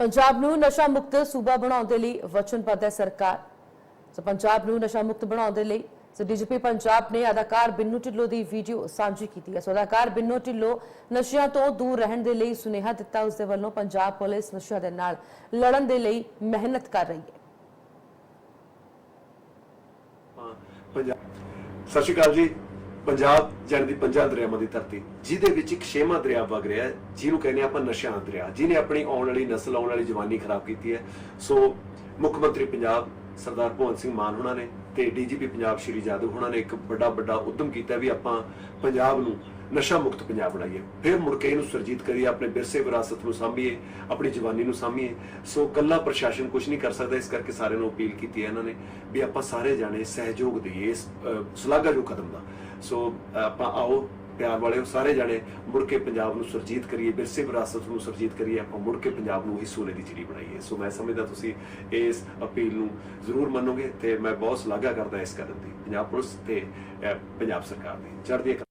ਪੰਜਾਬ ਨੂੰ ਨਸ਼ਾ ਮੁਕਤ ਸੂਬਾ ਬਣਾਉਣ ਦੇ ਲਈ ਵਚਨਬੱਧ ਹੈ ਸਰਕਾਰ। ਸੋ ਪੰਜਾਬ ਨੂੰ ਨਸ਼ਾ ਮੁਕਤ ਬਣਾਉਣ ਦੇ ਲਈ ਸੋ ਡੀਜੀਪੀ ਪੰਜਾਬ ਨੇ ਅਦਾਕਾਰ ਬਿੰਨੂ ਢਿੱਲੋਂ ਦੀ ਵੀਡੀਓ ਸਾਂਝੀ ਕੀਤੀ ਹੈ। ਸੋ ਅਦਾਕਾਰ ਬਿੰਨੂ ਢਿੱਲੋਂ ਨਸ਼ਿਆਂ ਤੋਂ ਦੂਰ ਰਹਿਣ ਦੇ ਲਈ ਸੁਨੇਹਾ ਦਿੱਤਾ, ਉਸ ਦੇ ਵੱਲੋਂ ਪੰਜਾਬ ਪੁਲਿਸ ਨਸ਼ਿਆਂ ਦੇ ਨਾਲ ਲੜਨ ਦੇ ਲਈ ਮਿਹਨਤ ਕਰ ਰਹੀ ਹੈ। ਸਤਿ ਸ਼੍ਰੀ ਅਕਾਲ ਜੀ। ਪੰਜਾਬ ਜਾਣੀ ਦੀ ਪੰਜਾਂ ਦਰਿਆਵਾਂ ਦੀ ਧਰਤੀ, ਜਿਹਦੇ ਵਿੱਚ ਇੱਕ ਛੇਵਾਂ ਦਰਿਆ ਵਗ ਰਿਹਾ ਜਿਹਨੂੰ ਕਹਿੰਦੇ ਆਪਾਂ ਨਸ਼ਿਆਂ ਦਰਿਆ। ਜਿਹਨੇ ਆਪਣੀ ਆਉਣ ਵਾਲੀ ਨਸਲ, ਆਉਣ ਵਾਲੀ ਜਵਾਨੀ ਖਰਾਬ ਕੀਤੀ ਹੈ। ਸੋ ਮੁੱਖ ਮੰਤਰੀ ਪੰਜਾਬ ਸਰਦਾਰ ਭਗਵੰਤ ਸਿੰਘ ਮਾਨ ਹੁਣਾਂ ਨੇ ਤੇ ਡੀਜੀਪੀ ਪੰਜਾਬ ਸ਼੍ਰੀ ਜਾਦਵ ਹੁਣਾਂ ਨੇ ਇੱਕ ਵੱਡਾ ਵੱਡਾ ਉਦਮ ਕੀਤਾ ਵੀ ਆਪਾਂ ਪੰਜਾਬ ਨੂੰ ਨਸ਼ਾ ਮੁਕਤ ਪੰਜਾਬ ਬਣਾਈਏ। ਫਿਰ ਮੁੜ ਕੇ ਇਹਨੂੰ ਸੁਰਜੀਤ ਕਰੀਏ, ਆਪਣੇ ਵਿਰਸੇ ਵਿਰਾਸਤ ਨੂੰ ਸਾਂਭੀਏ, ਆਪਣੀ ਜਵਾਨੀ ਨੂੰ ਸਾਂਭੀਏ। ਸੋ ਕੱਲਾ ਪ੍ਰਸ਼ਾਸਨ ਕੁਝ ਨਹੀਂ ਕਰ ਸਕਦਾ, ਇਸ ਕਰਕੇ ਸਾਰਿਆਂ ਨੂੰ ਅਪੀਲ ਕੀਤੀ ਹੈ ਇਹਨਾਂ ਨੇ ਵੀ ਆਪਾਂ ਸਾਰੇ ਜਾਣੇ ਸਹਿਯੋਗ ਦੇਈਏ ਇਸ ਸਲਾਗਾ ਕਦਮ ਦਾ। ਸੋ ਆਪਾਂ ਆਓ, ਪਿਆਰ ਵਾਲਿਓ, ਸਾਰੇ ਜਾਣੇ ਮੁੜ ਕੇ ਪੰਜਾਬ ਨੂੰ ਸੁਰਜੀਤ ਕਰੀਏ, ਵਿਰਸੇ ਵਿਰਾਸਤ ਨੂੰ ਸੁਰਜੀਤ ਕਰੀਏ, ਆਪਾਂ ਮੁੜ ਕੇ ਪੰਜਾਬ ਨੂੰ ਹੀ ਸੋਨੇ ਦੀ ਚਿੜੀ ਬਣਾਈਏ। ਸੋ ਮੈਂ ਸਮਝਦਾ ਤੁਸੀਂ ਇਸ ਅਪੀਲ ਨੂੰ ਜ਼ਰੂਰ ਮੰਨੋਗੇ ਤੇ ਮੈਂ ਬਹੁਤ ਸ਼ਲਾਘਾ ਕਰਦਾ ਇਸ ਕਦਮ ਦੀ, ਪੰਜਾਬ ਪੁਲਿਸ ਤੇ ਪੰਜਾਬ ਸਰਕਾਰ ਦੀ। ਚੜ੍ਹਦੀ ਕਲਾ